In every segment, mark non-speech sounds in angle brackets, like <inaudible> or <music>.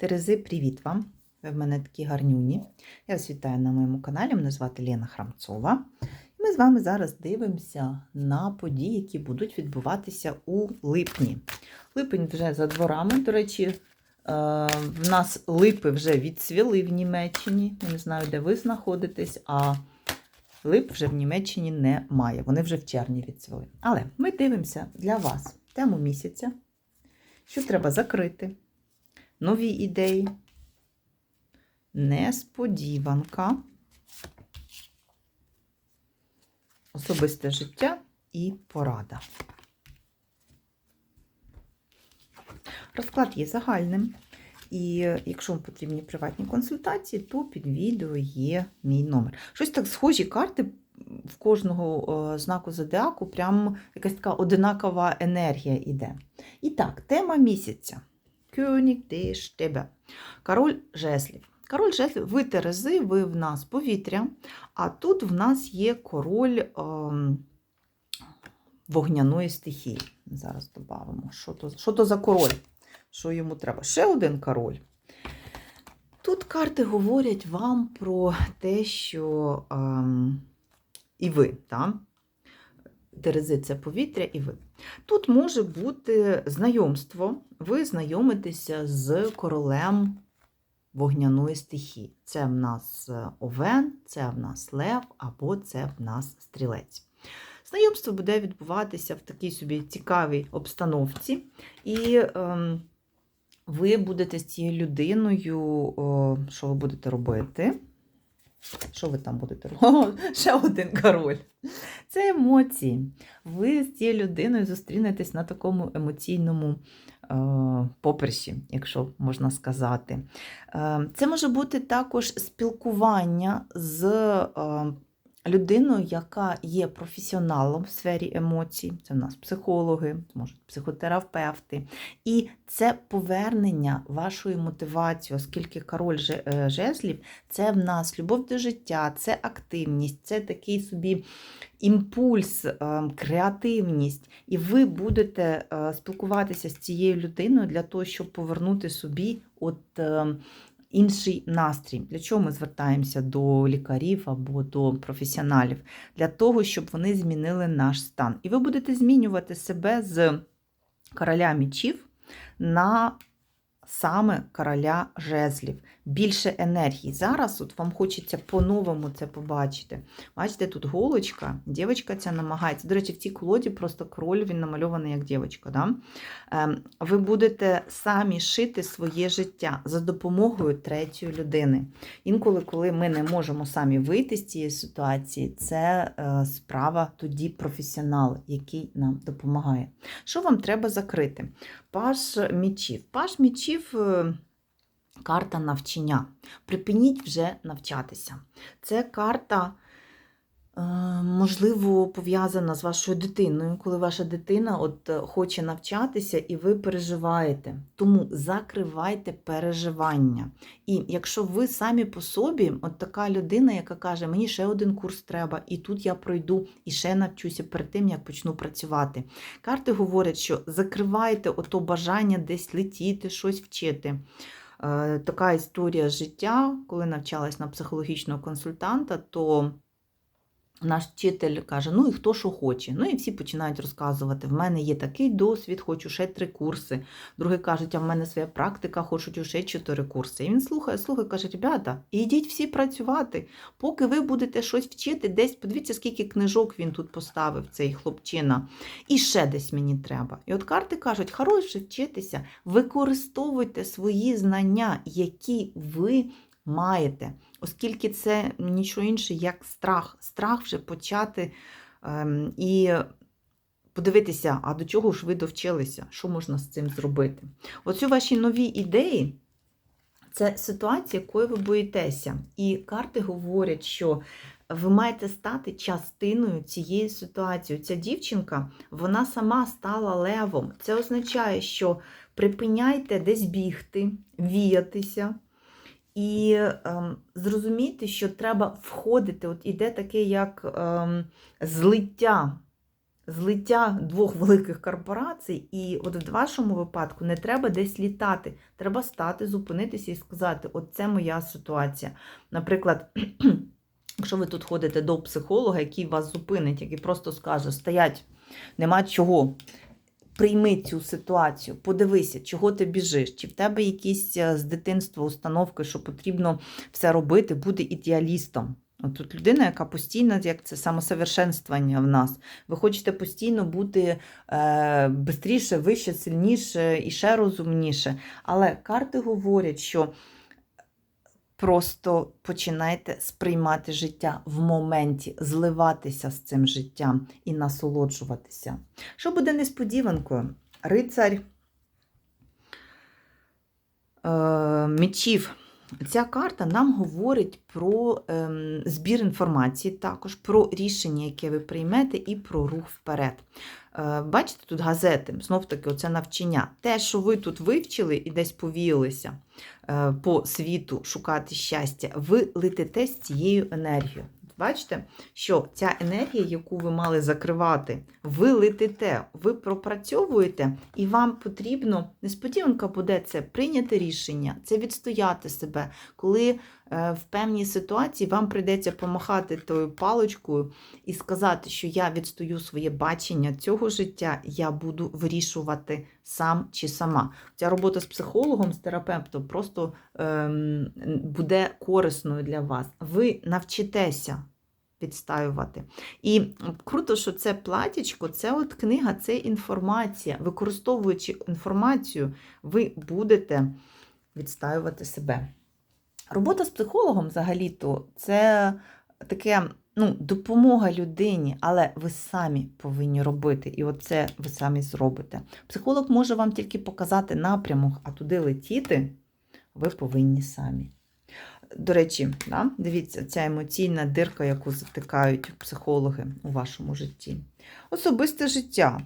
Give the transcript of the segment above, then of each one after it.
Терези, привіт вам! Ви в мене такі гарнюні. Я вас вітаю на моєму каналі. Мене звати Лена Храмцова. І ми з вами зараз дивимося на події, які будуть відбуватися у липні. Липень вже за дворами. До речі, е, в нас липи вже відцвіли в Німеччині. Я не знаю, де ви знаходитесь, а лип вже в Німеччині немає. Вони вже в червні відцвіли. Але ми дивимося для вас тему місяця, що треба закрити нові ідеї, несподіванка, особисте життя і порада. Розклад є загальним. І якщо вам потрібні приватні консультації, то під відео є мій номер. Щось так схожі карти в кожного е, знаку зодіаку, прям якась така одинакова енергія йде. І так, тема місяця. König de Stäbe. Король жезлів. Король жезлів, ви Терези, ви в нас повітря, а тут в нас є король ем, вогняної стихії. Зараз додамо, що то, що то за король, що йому треба. Ще один король. Тут карти говорять вам про те, що ем, і ви, так? Терези це повітря і ви. Тут може бути знайомство, ви знайомитеся з королем вогняної стихії. Це в нас овен, це в нас лев, або це в нас стрілець. Знайомство буде відбуватися в такій собі цікавій обстановці, і ем, ви будете з цією людиною, о, що ви будете робити? Що ви там будете робити? <laughs> Ще один король. Це емоції. Ви з цією людиною зустрінетесь на такому емоційному е, поприщі, якщо можна сказати. Е, це може бути також спілкування з е, людиною, яка є професіоналом в сфері емоцій. Це в нас психологи, можуть психотерапевти. І це повернення вашої мотивації, оскільки король же- жезлів це в нас любов до життя, це активність, це такий собі імпульс, е, креативність. І ви будете е, спілкуватися з цією людиною для того, щоб повернути собі от е, інший настрій. Для чого ми звертаємося до лікарів або до професіоналів? Для того, щоб вони змінили наш стан. І ви будете змінювати себе з короля мічів на саме короля жезлів. Більше енергії. Зараз от вам хочеться по-новому це побачити. Бачите, тут голочка, дівчинка ця намагається. До речі, в цій колоді просто король він намальований як дівчинка. Да? Ем, Ви будете самі шити своє життя за допомогою третьої людини. Інколи, коли ми не можемо самі вийти з цієї ситуації, це е, справа тоді професіонал, який нам допомагає. Що вам треба закрити? Паш мічів. Паш мічів. е, Карта навчання. Припиніть вже навчатися. Це карта, можливо, пов'язана з вашою дитиною, коли ваша дитина от е, хоче навчатися і ви переживаєте. Тому закривайте переживання. І якщо ви самі по собі, от така людина, яка каже, мені ще один курс треба, і тут я пройду, і ще навчуся перед тим, як почну працювати. Карти говорять, що закривайте ото бажання десь летіти, щось вчити. Е, така історія життя, коли навчалась на психологічного консультанта, то наш вчитель каже: ну і хто що хоче. Ну і всі починають розказувати: в мене є такий досвід, хочу ще три курси. Другий кажуть, а в мене своя практика, хочу ще чотири курси. І він слухає, слухає, каже: ребята, ідіть всі працювати. Поки ви будете щось вчити, десь подивіться, скільки книжок він тут поставив, цей хлопчина. І ще десь мені треба. І от карти кажуть, хороше вчитися, використовуйте свої знання, які ви маєте, оскільки це нічого інше, як страх. Страх вже почати ем, і подивитися, а до чого ж ви довчилися, що можна з цим зробити. Оцю ваші нові ідеї. Це ситуація, якою ви боїтеся. І карти говорять, що ви маєте стати частиною цієї ситуації. Ця дівчинка, вона сама стала левом. Це означає, що припиняйте десь бігти, віятися. І ем, зрозуміти, що треба входити. От іде таке як ем, злиття злиття двох великих корпорацій, і от в вашому випадку не треба десь літати. Треба стати, зупинитися і сказати: от це моя ситуація. Наприклад, <clears throat> якщо ви тут ходите до психолога, який вас зупинить, який просто скаже: стоять, нема чого. Прийми цю ситуацію, подивися, чого ти біжиш, чи в тебе якісь е, з дитинства установки, що потрібно все робити, бути ідеалістом. От тут людина, яка постійно, як це самосовершенствування в нас. Ви хочете постійно бути е, бистріше, вище, сильніше і ще розумніше. Але карти говорять, що просто починайте сприймати життя в моменті, зливатися з цим життям і насолоджуватися. Що буде несподіванкою? Рицарь е, мечів. Ця карта нам говорить про ем, збір інформації, також про рішення, яке ви приймете, і про рух вперед. Е, бачите, тут газети, знов-таки, оце навчання. Те, що ви тут вивчили і десь повіялися е, по світу шукати щастя, ви летите з цією енергією. Бачите, що ця енергія, яку ви мали закривати, ви летите, ви пропрацьовуєте, і вам потрібно, несподіванка буде це прийняти рішення, це відстояти себе, коли в певній ситуації вам прийдеться помахати тою паличкою і сказати, що я відстою своє бачення цього життя, я буду вирішувати сам чи сама. Ця робота з психологом, з терапевтом просто ем, буде корисною для вас. Ви навчитеся відстаювати. І круто, що це платічко, це от книга, це інформація. Використовуючи інформацію, ви будете відстаювати себе. Робота з психологом взагалі-то це таке ну, допомога людині, але ви самі повинні робити. І оце ви самі зробите. Психолог може вам тільки показати напрямок, а туди летіти ви повинні самі. До речі, да, дивіться, ця емоційна дирка, яку затикають психологи у вашому житті. Особисте життя.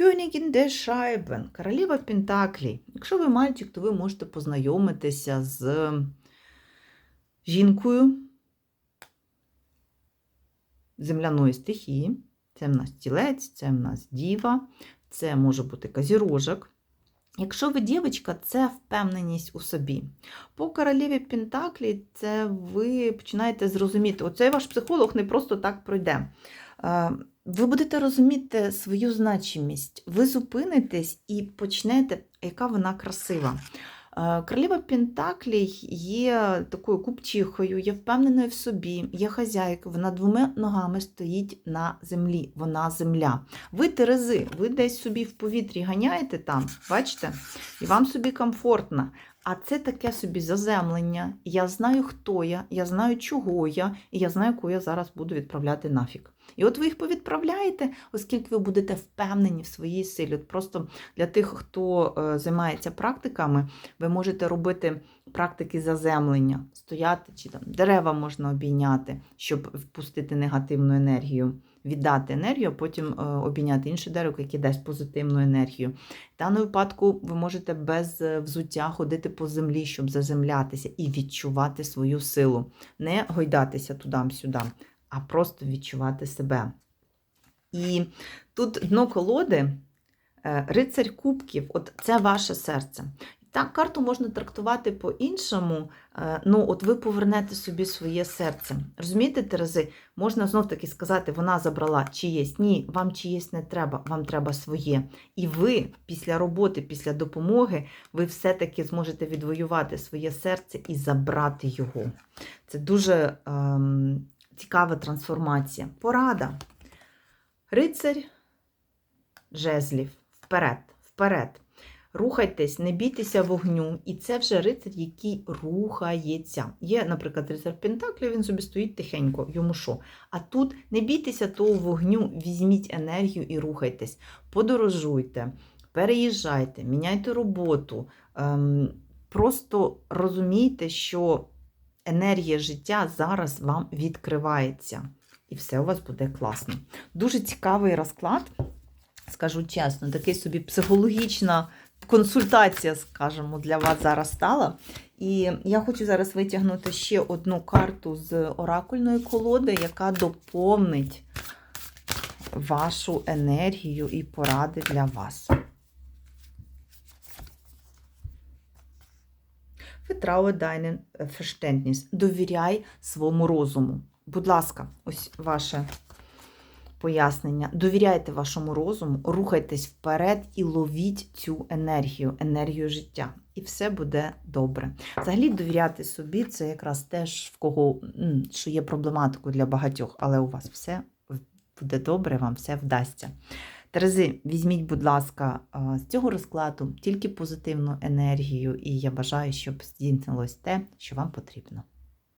Кönigin der Scheiben, королева Пентаклі. Якщо ви мальчик, то ви можете познайомитися з жінкою земляної стихії. Це в нас тілець, це в нас діва, це може бути казірожок. Якщо ви дівчинка, це впевненість у собі. По королеві Пентаклі, це ви починаєте зрозуміти, оцей ваш психолог не просто так пройде. Е, Ви будете розуміти свою значимість, ви зупинитесь і почнете, яка вона красива. Королева Пентаклій є такою купчихою, є впевненою в собі, є хазяйкою, вона двома ногами стоїть на землі, вона земля. Ви терези, ви десь собі в повітрі ганяєте там, бачите? І вам собі комфортно. А це таке собі заземлення. Я знаю, хто я, я знаю, чого я, і я знаю, кого я зараз буду відправляти нафік. І от ви їх повідправляєте, оскільки ви будете впевнені в своїй силі. От просто для тих, хто е, займається практиками, ви можете робити практики заземлення, стояти чи там дерева можна обійняти, щоб впустити негативну енергію, віддати енергію, а потім е, обійняти інше дерево, яке дасть позитивну енергію. В даному випадку ви можете без е, взуття ходити по землі, щоб заземлятися і відчувати свою силу, не гойдатися туди-сюди, а просто відчувати себе. І тут дно колоди, е, рицарь кубків, от це ваше серце. Так, карту можна трактувати по-іншому. е, Ну, от ви повернете собі своє серце. Розумієте, Терези, можна знов таки сказати, вона забрала чиєсь. Ні, вам чиєсь не треба, вам треба своє. І ви після роботи, після допомоги, ви все-таки зможете відвоювати своє серце і забрати його. Це дуже ем, цікава трансформація. Порада. Рицарь жезлів. Вперед, вперед. Рухайтесь, не бійтеся вогню. І це вже рицар, який рухається. Є, наприклад, рицар Пентаклів, він собі стоїть тихенько, йому що? А тут не бійтеся того вогню, візьміть енергію і рухайтесь. Подорожуйте, переїжджайте, міняйте роботу. Ем, просто розумійте, що енергія життя зараз вам відкривається. І все у вас буде класно. Дуже цікавий розклад, скажу чесно, такий собі психологічна консультація, скажімо, для вас зараз стала. І я хочу зараз витягнути ще одну карту з оракульної колоди, яка доповнить вашу енергію і поради для вас. Vertraue deinen Verständnis. Довіряй своєму розуму. Будь ласка, ось ваше пояснення. Довіряйте вашому розуму, рухайтесь вперед і ловіть цю енергію, енергію життя. І все буде добре. Взагалі, довіряти собі це якраз теж в кого що є проблематикою для багатьох, але у вас все буде добре, вам все вдасться. Терези, візьміть, будь ласка, з цього розкладу тільки позитивну енергію, і я бажаю, щоб здійснилось те, що вам потрібно.